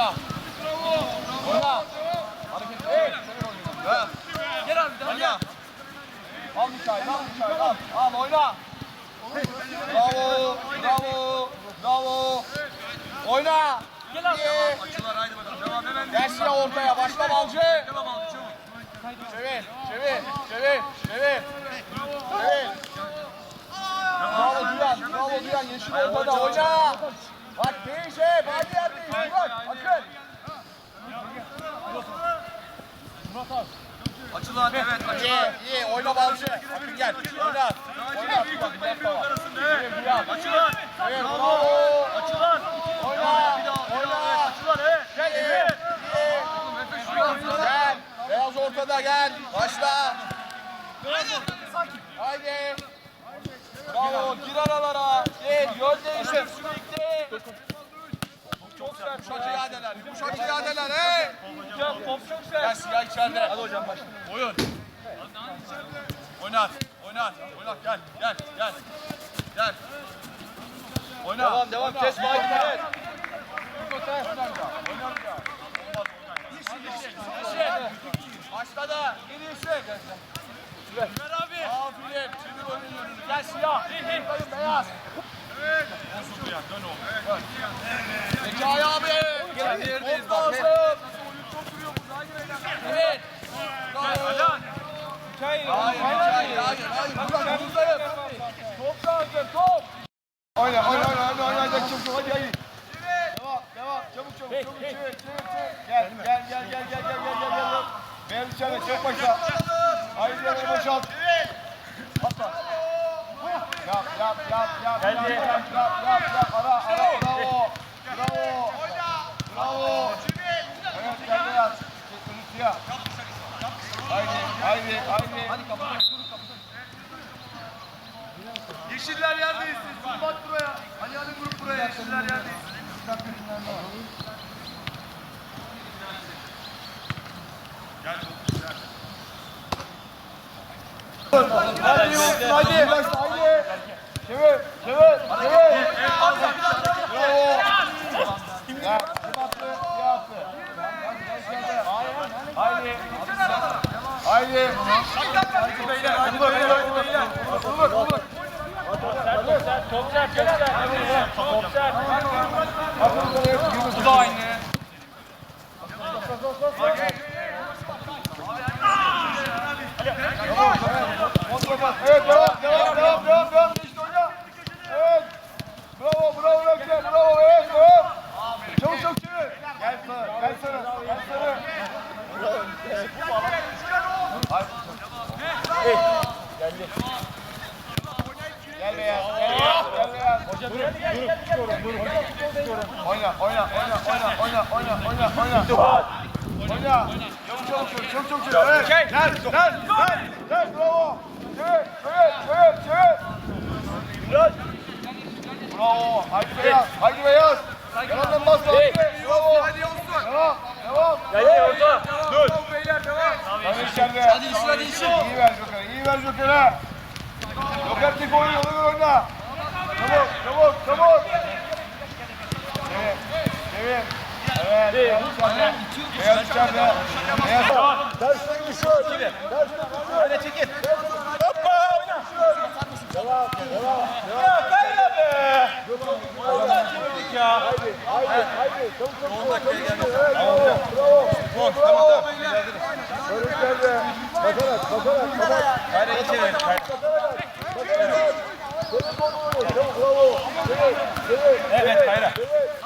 Oyna. Oyna. Hareket. Ver. Gel abi daha gel. Al Mikail, al Mikail, al. Al oyna. Bravo, bravo, bravo. Oyna. Gel abi. Açılar haydi bakalım. Devam hemen. Gel Siyah ortaya, başla Balcı. Çevir, çevir, çevir, çevir. Çevir. Bravo Duyan, bravo Duyan. Yeşil ortada, oyna. Bak değiş hep, hadi yerdeyiz Murat, Akın. Murat abi. Açıl abi evet açıl İyi, abi. iyi, oyna balcı. Akın gel, oyna. Oyna, bak, bak, bak. Murat. Açılan. Evet, bravo. Açılan. Oyna, Bir daha, bir daha, oyna. evet. Açılan evet. Gel, evet. iyi. Oğlum Efe şuraya açılan. Gel, beyaz ortada gel, başla. Haydi. Bravo, gir aralara. Gel. Yön değiştir. Sürekli. Çok sert. Yumuşak iadeler. Yumuşak iadeler. Hey. Top çok sert. siyah içeride. Hadi hocam başla. Oyun. Oynat. Oynat. Oynat. Gel. Gel. Gel. Gel. Oyna. Devam devam. Kes Mike. Evet. Oyna bir daha. Oyna bir daha. Olmaz, oyna. Başladı. İyisi. Ver abi. Aferin. Çevir oyunun yönünü. Gel siyah. Beyaz. Olsun ya dön oğlum. Zekai abi. Gel, yerdeyiz Top bak, lazım. Evet. Bravo. Hayır. Hayır, hayır, hayır, hayır. Buradan buradayım. Top lazım, top. Oyna, oyna, oyna, oyna, oyna, oyna, çabuk, hadi, hadi. Devam, devam, çabuk, çabuk, çabuk, çevir, çevir, çevir. Gel, gel, gel, gel, gel, gel, gel, gel, gel. Beyaz içeride, çek başla. Haydi boşalt. Atla. Yap, yap, yap, yap, yap, yap, yap, yap, yap, ara, ara, bravo. Bravo. Bravo. Evet, gel. Kırmızı siyah. Haydi, haydi, haydi. Hadi Yeşiller yerdeyiz. Siz bak buraya. Ali Ali grup buraya. Yeşiller yerdeyiz. Hadi olsun hadi. Hadi. Çevir, çevir, çevir. Haydi. Haydi. Haydi beyler. Haydi beyler. Olur, olur. Topçak, topçak. Topçak. Bu da aynı. Oyna, oyna, oyna, oyna, oyna, oyna, oyna, oyna. Oyna. Çabuk çabuk çevir, çabuk çabuk çevir. Evet. Gel, gel, gel, gel, bravo. Çevir, çevir, çevir, çevir. Biraz. Bravo. Haydi beyaz, haydi beyaz. Yanından bas, haydi. Bravo. Hadi olsun. Devam, devam. Geldi orta. Dur. Beyler devam. Hadi içeride. Hadi işin hadi işin. İyi ver Joker'e, iyi ver Joker'e. Joker tek ona göre oyna. Çabuk, çabuk, çabuk. Beyazcan ve Beyazcan. Dersten düşüyor. Dersten düşüyor. Öyle çekil. Hoppa oyna. Devam, devam, devam. Ya gayla be. Ulan kimdik ya. Haydi, haydi, haydi. Çabuk, çabuk. 10 dakikaya gelmez. Bravo, bravo. Spor, tamam, tamam. Görüşler de. Basarak, basarak, basarak. Haydi içeri. Basarak, basarak. Evet Hayra.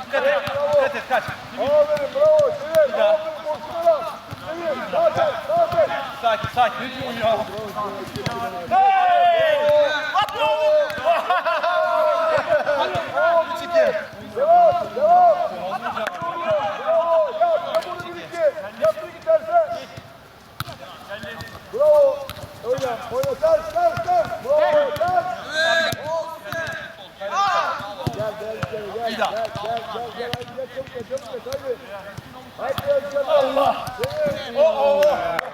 Dikkat et, dikkat et, kaç. Aferin. Allah! Oh, oh, oh.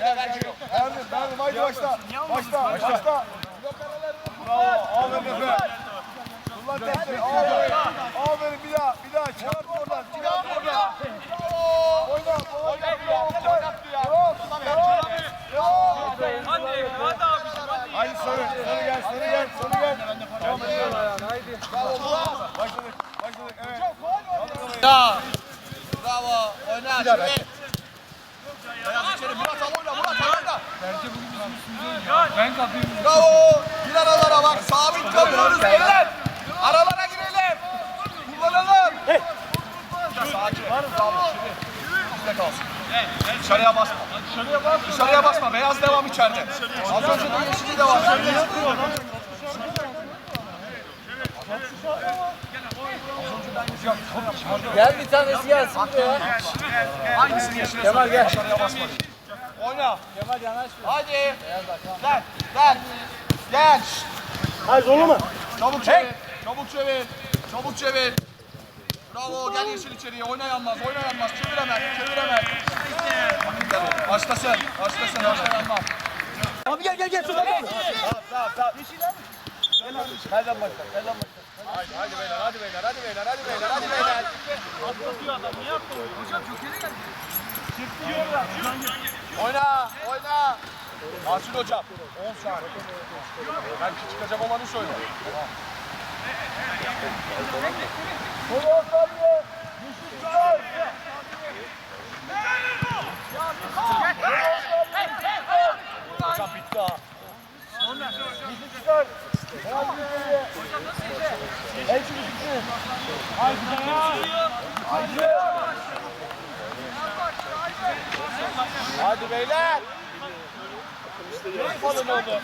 Beyaz içeride Berke yok. Erdim, Erdim haydi başla. Başla, başla. Bravo, aferin Efe. Kullan testi, aferin. Aferin bir daha, bir daha. Çıkart oradan, çıkart oradan. Bravo. Oyna, oyna, oyna. Devam, devam. Devam. Hadi hadi abi. Haydi sarı, sarı gel, sarı gel, sarı gel. Devam et. Bravo. Bravo. Başladık, başladık, evet. Ya. Bravo. Oyna. Şöyle. Beyaz içeri. Murat al oyna. Murat al oyna. Ben kapıyım. Bravo. Gir aralara bak. Sabit kalıyoruz beyler. Aralara girelim. Kullanalım. Sakin. Bravo. Şimdi. Bizde kalsın. Dışarıya basma. Dışarıya basma. Dışarıya basma. Beyaz devam içeride. Az önce de yeşili de var. Gel bir tanesi gelsin buraya. Hangisini yeşile Kemal gel. Dışarıya basma. Oyna. Kemal yanaş. Hadi. Gel. Gel. Gel. Hayır zorlu mu? Çabuk çevir. Çabuk çevir. Çabuk çevir. Bravo. Gel yeşil içeriye. Oyna yanmaz. Oyna yanmaz. Çevir hemen. Çevir hemen. Başlasın. Başlasın. Oyna yanmaz. Abi gel gel gel. Sus. Nereden başla, nereden başla? Hadi, hadi beyler. Hadi beyler. Hadi beyler. Hadi beyler. Hadi beyler. Atlatıyor adam. Niye atlamıyor? Hocam çok geri geldi. Oyna. Oyna. Yasin hocam. 10 saniye. Belki çıkacak olanı söyle. Sol saniye. Yusuf çıkar. Hocam beyler. Keyif alın oldu.